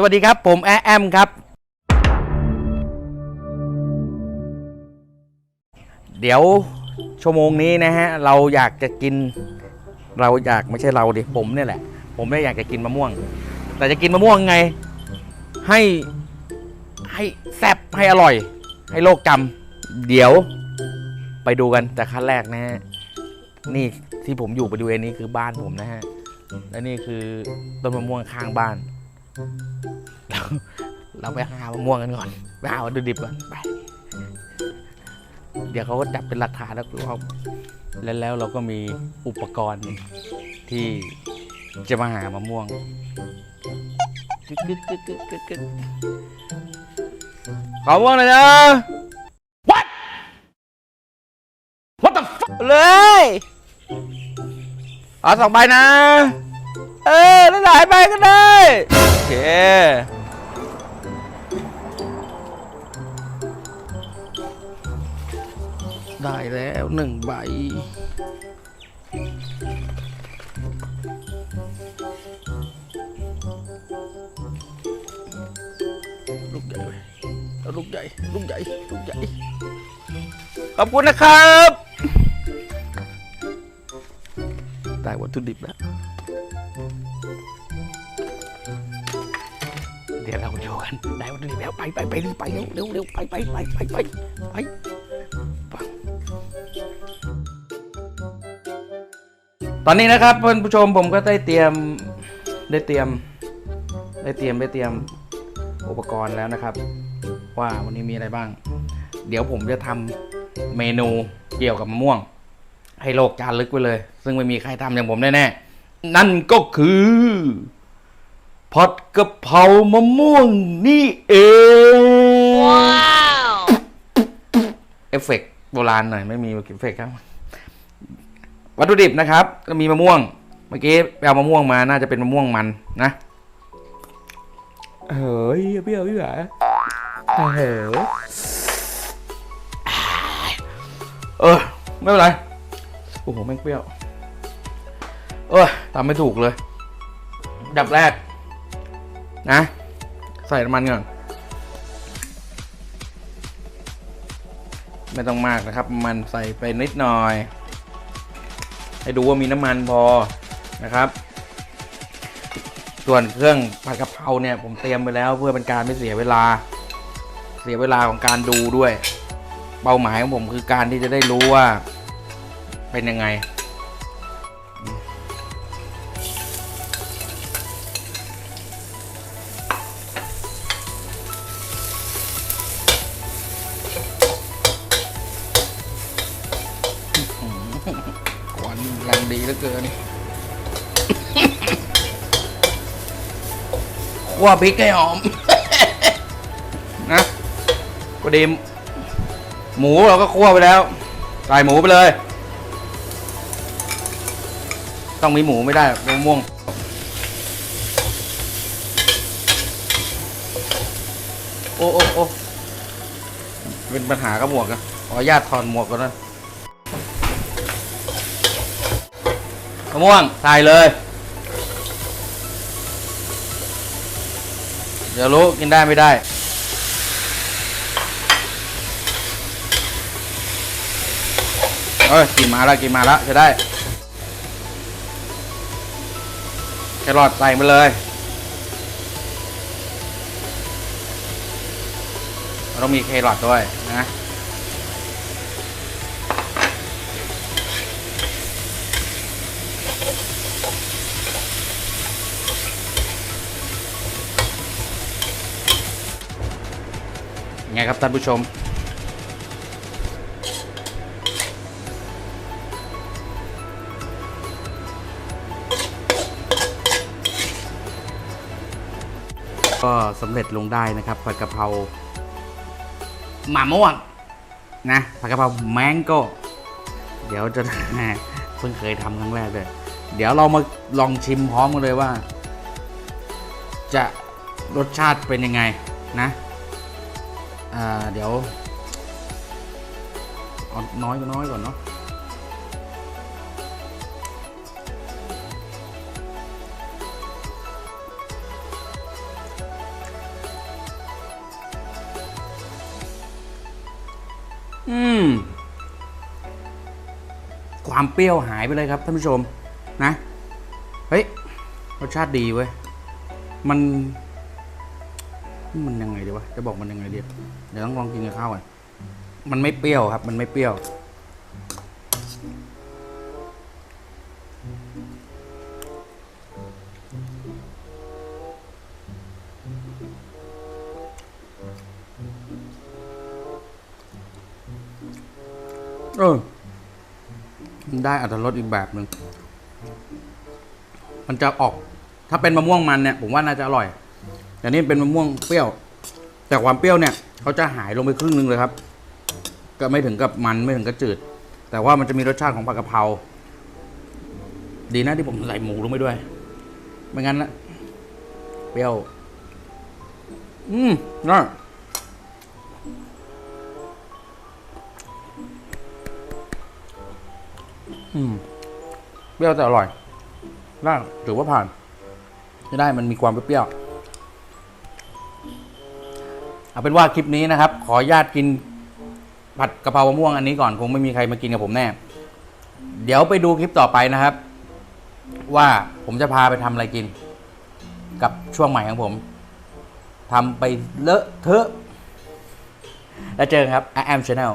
สวัสดีครับ ผมแอแอมครับ เดี๋ยวชั่วโมงนี้นะฮะ เราอยากจะกิน เราอยากไม่ใช่เราดิผมเนี่ยแหละ ผมเนี่ยอยากจะกินมะม่วง แต่จะกินมะม่วงไง ให้ให้แซ่บให้อร่อย ให้โลกจำเดี๋ยวไปดูกันแต่ขั้นแรกนะฮะนี่ที่ผมอยู่บริเวณนี้คือบ้านผมนะฮะและนี่คือต้นมะม่วงข้างบ้าน เราเราไปหามะม่วงกันก่อนไปหาวัตถุดิบก่อนไป เดี๋ยวเขาก็จับเป็นหลักฐานแล้วก็เอาแล้วแล้วเราก็มีอุปกรณ์ที่จะมาหามะม่วงกึกกึกกึกกึกกึกกึกขอมะม่วงหน่อยนะ What What the fuck เลย เอาสองใบนะ เออได้หลายใบก็ได้ โอเค ได้แล้วหนึ่งใบ ลูกใหญ่เว้ยเอาลูกใหญ่ ลูกใหญ่ ลูกใหญ่ ขอบคุณนะครับ ได้วัตถุดิบแล้ว เดี๋ยวเราโชว์กันได้วัตถุดิบแล้วไปไปไปไปเร็วเร็วเร็วไปไปไปไปไปไปตอนนี้นะครับเพื่อนผู้ชมผมก็ได้เตรียมได้เตรียม ได้เตรียมได้เตรียมอุปกรณ์แล้วนะครับ ว่าวันนี้มีอะไรบ้าง เดี๋ยวผมจะทำเมนูเกี่ยวกับมะม่วง ให้โลกจารึกไปเลย ซึ่งไม่มีใครทำอย่างผมแน่ๆ นั่นก็คือผัดกะเพรามะม่วงนี่เองเอฟเฟกต์โบราณหน่อย ไม่มีเอฟเฟกต์ครับ วัตถุดิบนะครับก็มีมะม่วง เมื่อกี้ไปเอามะม่วงมาน่าจะเป็นมะม่วงมันนะเฮ้ยเปรี้ยวพี่หวาเฮ้ยเออ ไม่เป็นไร โอ้โหแม่งเปรี้ยว เออทำไม่ถูกเลย ดับแรก นะ ใส่น้ำมันก่อน ไม่ต้องมากนะครับ มันใส่ไปนิดหน่อย ให้ดูว่ามีน้ำมันพอนะครับ ส่วนเครื่องผัดกะเพราเนี่ย ผมเตรียมไปแล้วเพื่อเป็นการไม่เสียเวลา เสียเวลาของการดูด้วย เป้าหมายของผมคือการที่จะได้รู้ว่า เป็นยังไง ควังดีเหลือเกินคั่วพริกให้หอม นะพอดีหมูเราก็คั่วไปแล้ว ใส่หมูไปเลย ต้องมีหมูไม่ได้มะม่วงโอ้โอ้โอ้เป็นปัญหากับหมวกนะขออนุญาตถอดหมวกก่อนนะะม่วงใส่เลย เดี๋ยวรู้กินได้ไม่ได้ เอ้ยกินมาแล้วกินมาแล้วจะได้ แครอทใส่มาเลยเราต้องมีแครอทด้วยนะ ไงครับท่านผู้ชม ก็สำเร็จลงได้นะครับผัดกะเพราหมาม่วงนะผัดกะเพราแมงโก้เดี๋ยวจะเพิ่งเคยทำครั้งแรกเลย เดี๋ยวเรามาลองชิมพร้อมกันเลยว่า จะรสชาติเป็นยังไงนะ่าเดี๋ยวน้อยก็น้อยก่อนเนาะอืม ความเปรี้ยวหายไปเลยครับท่านผู้ชมนะ เฮ้ย รสชาติดีเว้ย มัน มันยังไงดีวะ จะบอกมันยังไงดีเดี๋ยวต้องลองกินกับข้าวก่อนมันไม่เปรี้ยวครับ มันไม่เปรี้ยว เออมันได้อัตรสอีกแบบหนึ่ง มันจะออก ถ้าเป็นมะม่วงมันเนี่ย ผมว่าน่าจะอร่อย แต่นี่เป็นมะม่วงเปรี้ยว แต่ความเปรี้ยวเนี่ยเขาจะหายลงไปครึ่งนึงเลยครับ ก็ไม่ถึงกับมันไม่ถึงกับจืด แต่ว่ามันจะมีรสชาติของผักกะเพราดีนะที่ผมใส่หมูลงไปด้วย ไม่งั้นนะเปรี้ยว อืมน่าอืมเปรี้ยวแต่อร่อยน่าถือว่าผ่านไม่ได้มันมีความเปรี้ยว เอาเป็นว่าคลิปนี้นะครับ ขอญาตกินผัดกะเพรามะม่วงอันนี้ก่อนคงไม่มีใครมากินกับผมแน่ เดี๋ยวไปดูคลิปต่อไปนะครับ ว่าผมจะพาไปทำอะไรกิน กับช่วงใหม่ของผมทำไปเลอะเทอะ แล้วเจอกันครับ I am Channel